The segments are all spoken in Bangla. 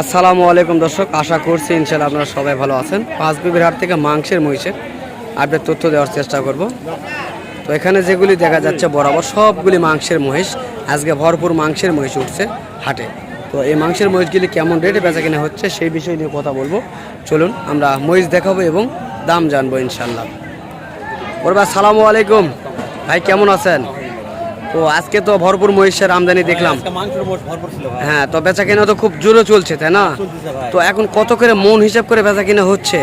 আসসালামু আলাইকুম দর্শক, আশা করছি ইনশাল্লাহ আপনারা সবাই ভালো আছেন। পাঁচ বিবির হাট থেকে মাংসের মহিষের আপডেট তথ্য দেওয়ার চেষ্টা করব। তো এখানে যেগুলি দেখা যাচ্ছে বরাবর, সবগুলি মাংসের মহিষ, আজকে ভরপুর মাংসের মহিষ উঠছে হাটে। তো এই মাংসের মহিষগুলি কেমন রেটে বেচা কিনা হচ্ছে সেই বিষয় নিয়ে কথা বলব। চলুন, আমরা মহিষ দেখাবো এবং দাম জানব ইনশাল্লাহ ওর বলবা সালামু আলাইকুম। ভাই, কেমন আছেন? তো আজকে তো ভরপুর মহিষের আমদানি দেখলাম। ছিল ভাই। হ্যাঁ তো বেচা কিনা তো খুব জোরে চলছে তাই না? তো এখন কত করে মন হিসাব করে বেচা কিনা হচ্ছে?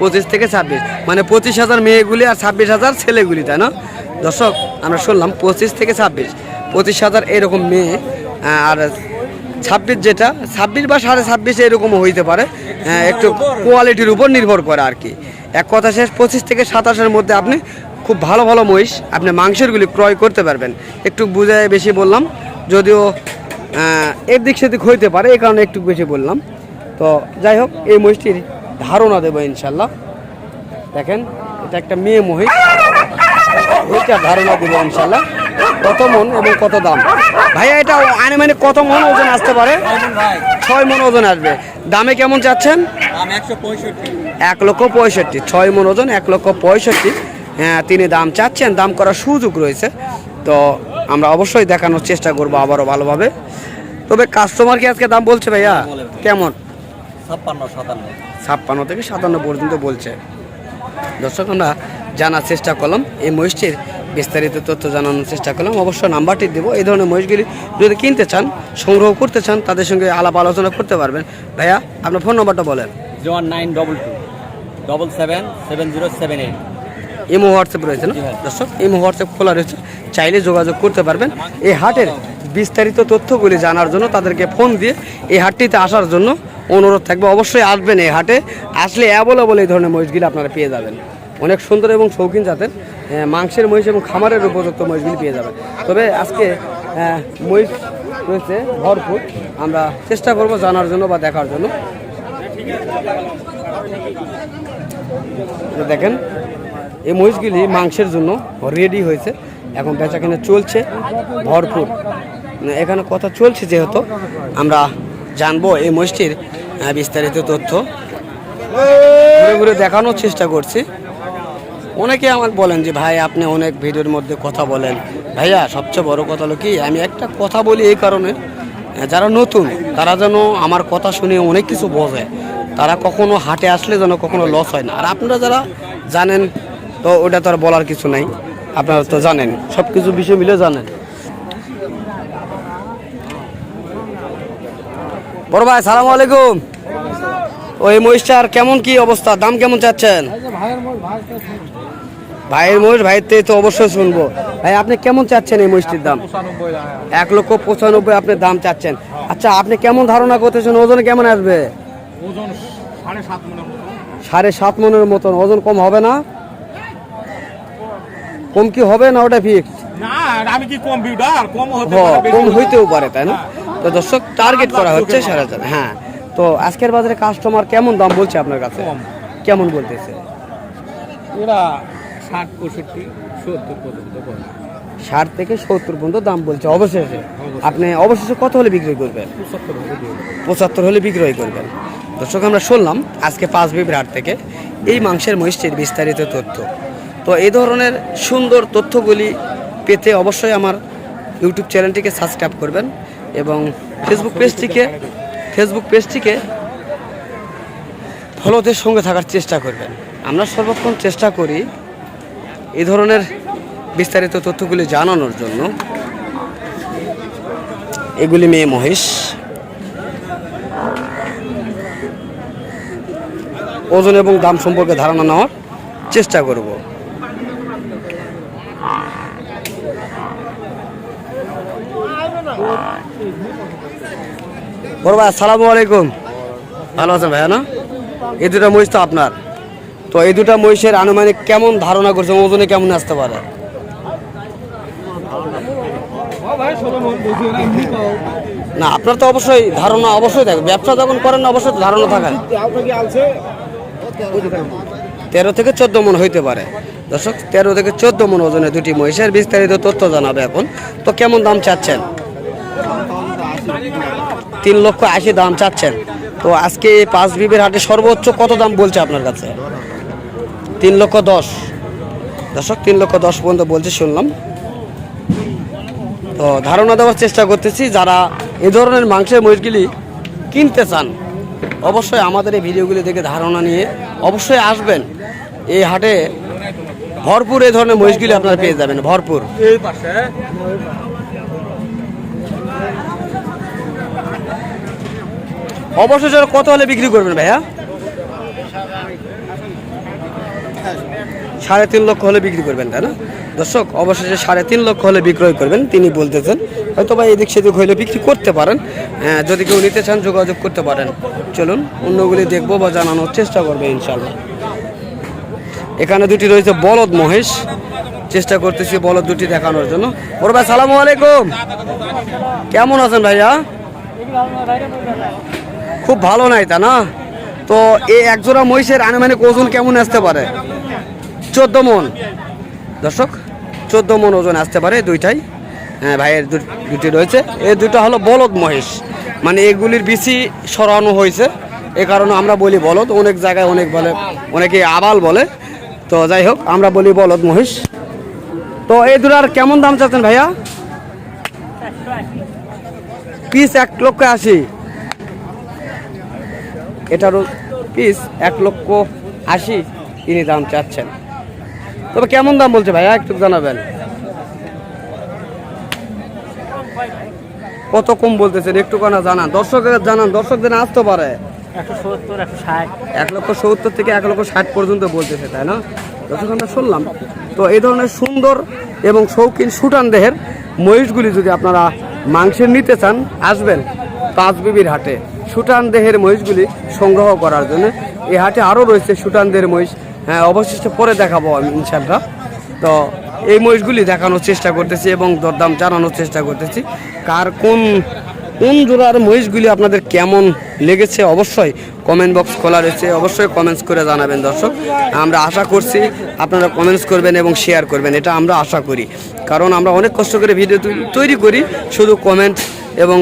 পঁচিশ থেকে ছাব্বিশ। মানে পঁচিশ হাজার মেয়েগুলি আর ছাব্বিশ হাজার ছেলেগুলি তাই না? দর্শক আমরা শুনলাম পঁচিশ থেকে ছাব্বিশ। পঁচিশ হাজার এরকম মেয়ে আর ছাব্বিশ যেটা ছাব্বিশ বা সাড়ে ছাব্বিশ এরকমও হইতে পারে। হ্যাঁ, একটু কোয়ালিটির উপর নির্ভর করে আর কি। এক কথা শেষ পঁচিশ থেকে সাতাশের মধ্যে আপনি খুব ভালো ভালো মহিষ আপনি মাংসেরগুলি ক্রয় করতে পারবেন। একটু বুঝে বেশি বললাম যদিও এর দিক সেদিক হইতে পারে এই কারণে একটু বেশি বললাম। তো যাই হোক এই মহিষটির ধারণা দেবো ইনশাল্লাহ দেখেন এটা একটা মেয়ে মহিষ। এটা ধারণা দেবো ইনশাল্লাহ কত মন এবং কত দাম? ভাইয়া এটা আনুমানিক কত মন ওজন আসতে পারে? ভাই ছয় মন ওজন আসবে। দামে কেমন চাচ্ছেন? এক লক্ষ পঁয়ষট্টি। ছয় মন ওজন এক লক্ষ পঁয়ষট্টি। তিনি দাম চাচ্ছেন দাম করার সুযোগ রয়েছে। তো আমরা অবশ্যই দেখানোর চেষ্টা করব আবারও ভালোভাবে। তবে কাস্টমার কি আজকে দাম বলছে ভাইয়া? কেমন? ছাপ্পান্ন সাতান্ন। ছাপ্পান্ন থেকে সাতান্ন পর্যন্ত বলছে। দর্শক আমরা জানার চেষ্টা করলাম এই মহিষটির বিস্তারিত তথ্য জানানোর চেষ্টা করলাম। অবশ্য নাম্বারটি দেবো এই ধরনের মহিষগুলি যদি কিনতে চান সংগ্রহ করতে চান তাদের সঙ্গে আলাপ আলোচনা করতে পারবেন। ভাইয়া আপনার ফোন নাম্বারটা বলেন। One nine double two double seven seven zero seven eight. Imo WhatsApp রয়েছে না? জি দর্শক ইমো হোয়াটসঅ্যাপ খোলা রয়েছে। চাইলে যোগাযোগ করতে পারবেন। এই হাটের বিস্তারিত তথ্যগুলি জানার জন্য তাদেরকে ফোন দিয়ে এই হাটটিতে আসার জন্য অনুরোধ থাকবে। অবশ্যই আসবেন এই হাটে। আসলে অ্যাভেলেবল এই ধরনের মহিষগুলি আপনারা পেয়ে যাবেন। অনেক সুন্দর এবং শৌখিন জাতের মাংসের মহিষ এবং খামারের উপযুক্ত মহিষগুলি পেয়ে যাবেন। তবে আজকে মহিষ রয়েছে ভরপুর। আমরা চেষ্টা করব জানার জন্য বা দেখার জন্য। দেখেন এই মহিষগুলি মাংসের জন্য রেডি হয়েছে। এখন বেচা কিনা চলছে ভরপুর। এখানে কথা চলছে যেহেতু, আমরা জানব এই মহিষটির বিস্তারিত তথ্য। ঘুরে ঘুরে দেখানোর চেষ্টা করছি। অনেকে আমাকে বলেন যে, ভাই, আপনি অনেক ভিডিওর মধ্যে কথা বলেন। ভাইয়া, সবচেয়ে বড় কথা হলো কি, আমি একটা কথা বলি এই কারণে যারা নতুন, তারা যেন আমার কথা শুনে অনেক কিছু বোঝে। তারা কখনো হাটে আসলে যেন কখনো লস হয় না। আর আপনারা যারা জানেন তো ওটা তো আর বলার কিছু নাই। আপনারা তো জানেন। সব কিছু বিষয় মিলে জানেন। বড় ভাই সালাম আলাইকুম। ওই মহিষটার কেমন কি অবস্থা? দাম কেমন চাচ্ছেন? ভাইয়ের মহিষ ভাইয়ের থেকে তো অবশ্যই শুনব। ভাই আপনি কেমন চাচ্ছেন এই মহিষটির দাম? এক লক্ষ পঁচানব্বই আপনি দাম চাচ্ছেন। আচ্ছা আপনি কেমন ধারণা করতেছেন? ওজন কেমন আসবে? ওজন সাড়ে সাত মনের সাড়ে সাত মনের মতন। ওজন কম হবে না? কম কি হবে না ওটা ফিক্স না আমি কি কম্পিউটার কম হতে পারে কম হইতেও পারে তাই না? তো দর্শক টার্গেট করা হচ্ছে সাড়ে চার হ্যাঁ। তো আজকের বাজারে কাস্টমার কেমন দাম বলছে আপনার কাছে? কেমন বলতেছে? এরা ষাট পঁয়ষট্টি সত্তর পর্যন্ত ষাট থেকে সত্তর পর্যন্ত দাম বলছে অবশেষে। আপনি অবশেষে কত হলে বিক্রি করবেন? পঁচাত্তর হলে বিক্রয় করবেন। দর্শক আমরা শুনলাম আজকে পাঁচ বিবির হাট থেকে এই মাংসের মহিষটির বিস্তারিত তথ্য। তো এই ধরনের সুন্দর তথ্যগুলি পেতে অবশ্যই আমার ইউটিউব চ্যানেলটিকে সাবস্ক্রাইব করবেন এবং ফেসবুক পেজটিকে ফেসবুক পেজটিকে ফলোদের সঙ্গে থাকার চেষ্টা করবেন। আমরা সর্বক্ষণ চেষ্টা করি এই ধরনের বিস্তারিত তথ্যগুলি জানানোর জন্য। এগুলি মেয়ে মহিষ ওজন এবং দাম সম্পর্কে ধারণা নেওয়ার চেষ্টা করব। বড় ভাই আলাইকুম। ভালো আছেন ভাইয়া, না? এই দুটা মহিষ তো আপনার। তো এই দুটা মহিষের আনুমানিক কেমন ধারণা করছে, ওজনে কেমন আসতে পারে? না, আপনার তো অবশ্যই ধারণা, অবশ্যই থাকবে। ব্যবসা যখন করেন, অবশ্যই ধারণা থাকে তেরো থেকে চোদ্দ মন হইতে পারে। দর্শক, তেরো থেকে চোদ্দ মন ওজনের দুটি মহিষের বিস্তারিত তথ্য জানাবে এখন। তো কেমন দাম চাচ্ছেন? তিন লক্ষ আশি দাম চাচ্ছেন। তো আজকে পাঁচ বিবের হাটে সর্বোচ্চ কত দাম বলছে আপনার কাছে? তিন লক্ষ দশ। দর্শক, তিন লক্ষ দশ পর্যন্ত বলছে, শুনলাম। তো ধারণা দেওয়ার চেষ্টা করতেছি, যারা এ ধরনের মাংসের মহিষগুলি কিনতে চান, অবশ্যই আমাদের এই ভিডিওগুলি দেখে ধারণা নিয়ে অবশ্যই আসবেন। এই হাটে ভরপুর এই ধরনের মহিষগুলি আপনারা পেয়ে যাবেন ভরপুর। এই পাশে। অবশ্যই সেটা কত হলে বিক্রি করবেন ভাইয়া? সাড়ে তিন লক্ষ হলে বিক্রি করবেন তাই না? দর্শক অবশেষে সাড়ে তিন লক্ষ হলে বিক্রয় করবেন তিনি বলতেছেন। হয়তো বা এদিক সেদিক হইলে বিক্রি করতে পারেন। হ্যাঁ, যদি কেউ নিতে চান যোগাযোগ করতে পারেন। চলুন অন্যগুলি দেখব বা জানানোর চেষ্টা করবে ইনশাল্লাহ এখানে দুটি রয়েছে বলদ মহেশ। চেষ্টা করতেছি বলদ দুটি দেখানোর জন্য। বড় ভাই, সালামু আলাইকুম। কেমন আছেন ভাইয়া? খুব ভালো নাই তা না? তো এই একজোড়া মহিষের আনুমানিক ওজন কেমন আসতে পারে? চোদ্দ মন। দর্শক, চোদ্দ মন ওজন আসতে পারে দুইটাই। হ্যাঁ ভাইয়ের দুটি রয়েছে। এই দুটো হলো বলদ মহিষ মানে এগুলির বেশি সরানো হয়েছে। এ কারণে আমরা বলি বলদ। অনেক জায়গায় অনেক বলে অনেকে আবাল বলে। তো যাই হোক, আমরা বলি বলদ মহিষ। তো এই দুটার কেমন দাম চাচ্ছেন ভাইয়া? পিস এক লক্ষ আশি। এটারও পিস এক লক্ষ আশি তিনি দাম চাচ্ছেন। তবে কেমন দাম বলছে ভাইয়া, একটু জানাবেন। কত কম বলতেছেন একটু কানা জানান। দর্শকের জানান, দর্শকদের আসতে পারে। এক লক্ষ সত্তর থেকে এক লক্ষ ষাট পর্যন্ত বলতেছে, তাই না? আমরা শুনলাম। তো এই ধরনের সুন্দর এবং শৌখিন সুটান দেহের মহিষগুলি যদি আপনারা মাংসের নিতে চান, আসবেন পাঁচ বিবির হাটে। সুটান দেহের মহিষগুলি সংগ্রহ করার জন্য। এই হাটে আরও রয়েছে সুটান দেহের মহিষ। হ্যাঁ অবশিষ্ট পরে দেখাবো আমি ইনশাল্লাহ তো এই মহিষগুলি দেখানোর চেষ্টা করতেছি এবং দরদাম জানানোর চেষ্টা করতেছি। কার কোন কোন জোড়ার মহিষগুলি আপনাদের কেমন লেগেছে অবশ্যই কমেন্ট বক্স খোলা রয়েছে। অবশ্যই কমেন্টস করে জানাবেন দর্শক। আমরা আশা করছি আপনারা কমেন্টস করবেন এবং শেয়ার করবেন, এটা আমরা আশা করি। কারণ আমরা অনেক কষ্ট করে ভিডিও তৈরি করি শুধু কমেন্ট এবং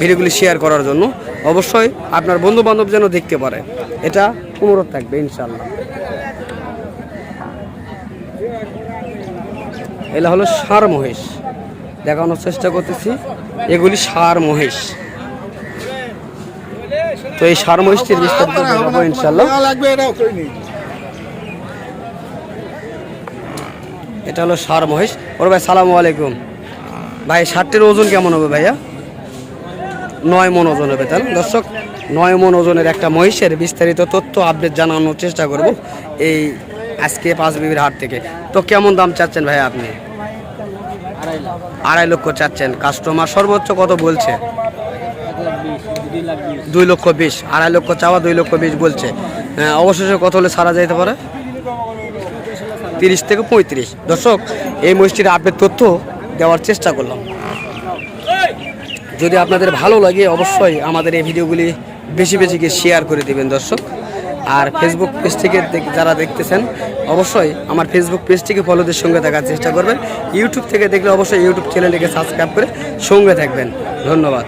ভিডিওগুলি শেয়ার করার জন্য। অবশ্যই আপনার বন্ধু বান্ধব যেন দেখতে পারে। এটা অনুরোধ থাকবে ইনশাল্লাহ এলা হলো সার মহেশ দেখানোর চেষ্টা করতেছি। এগুলি সার মহেশ তো এই সার মহিষটির বিস্তারিত ইনশাল্লাহ এটা হলো সার মহেশ ওর ভাই সালামু আলাইকুম। ভাই ষাটটির ওজন কেমন হবে ভাইয়া? নয় মন ওজন হবে তাহলে দর্শক নয় মন ওজনের একটা মহিষের বিস্তারিত তথ্য আপডেট জানানোর চেষ্টা করব এই আজকে পাঁচ বিবির হাট থেকে। তো কেমন দাম চাচ্ছেন ভাইয়া আপনি? আড়াই লক্ষ চাচ্ছেন। কাস্টমার সর্বোচ্চ কত বলছে? দুই লক্ষ বিশ। আড়াই লক্ষ চাওয়া দুই লক্ষ বিশ বলছে। হ্যাঁ, অবশেষে কত হলে সারা যাইতে পারে? তিরিশ থেকে পঁয়ত্রিশ। দর্শক এই মহিষটির আপডেট তথ্য দেওয়ার চেষ্টা করলাম। যদি আপনাদের ভালো লাগে অবশ্যই আমাদের এই ভিডিওগুলি বেশি বেশি করে শেয়ার করে দিবেন দর্শক। আর ফেসবুক পেজ থেকে যারা দেখতেছেন, অবশ্যই আমার ফেসবুক পেজটিকে ফলোদের সঙ্গে থাকার চেষ্টা করবেন। ইউটিউব থেকে দেখলে অবশ্যই ইউটিউব চ্যানেলটিকে সাবস্ক্রাইব করে সঙ্গে থাকবেন। ধন্যবাদ।